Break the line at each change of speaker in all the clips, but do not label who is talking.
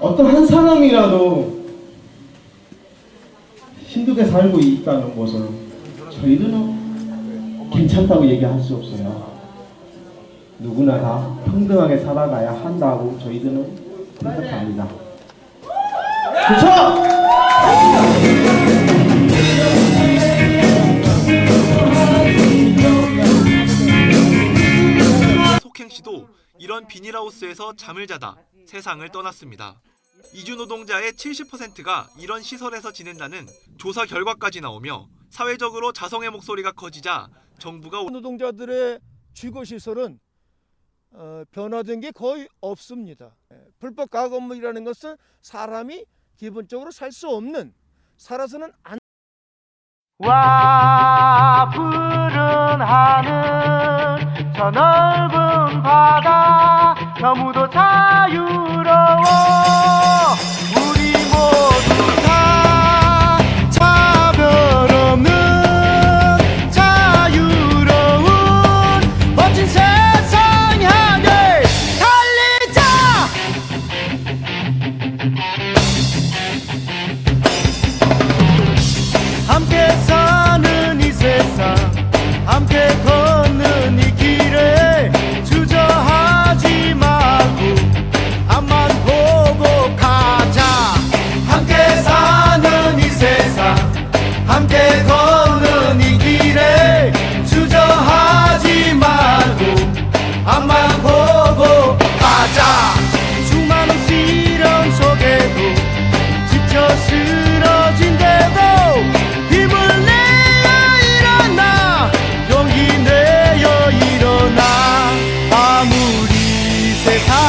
어떤 한 사람이라도 힘들게 살고 있다는 것을 저희들은 괜찮다고 얘기할 수 없어요. 누구나 다 평등하게 살아가야 한다고 저희들은 생각합니다. 그렇죠?
속행 씨도 이런 비닐하우스에서 잠을 자다 세상을 떠났습니다. 이주 노동자의 70%가 이런 시설에서 지낸다는 조사 결과까지 나오며 사회적으로 자성의 목소리가 커지자 정부가
노동자들의 주거 시설은 어, 변화된 게 거의 없습니다. 예, 불법 가건물이라는 것은 사람이 기본적으로 살 수 없는 살아서는 안
와 푸른 하늘 저 넓은 바다 너무도 자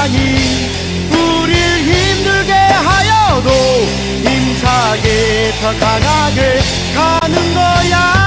세상이 우릴 힘들게 하여도 힘차게 더 강하게 가는 거야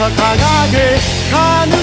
더 강하게 가는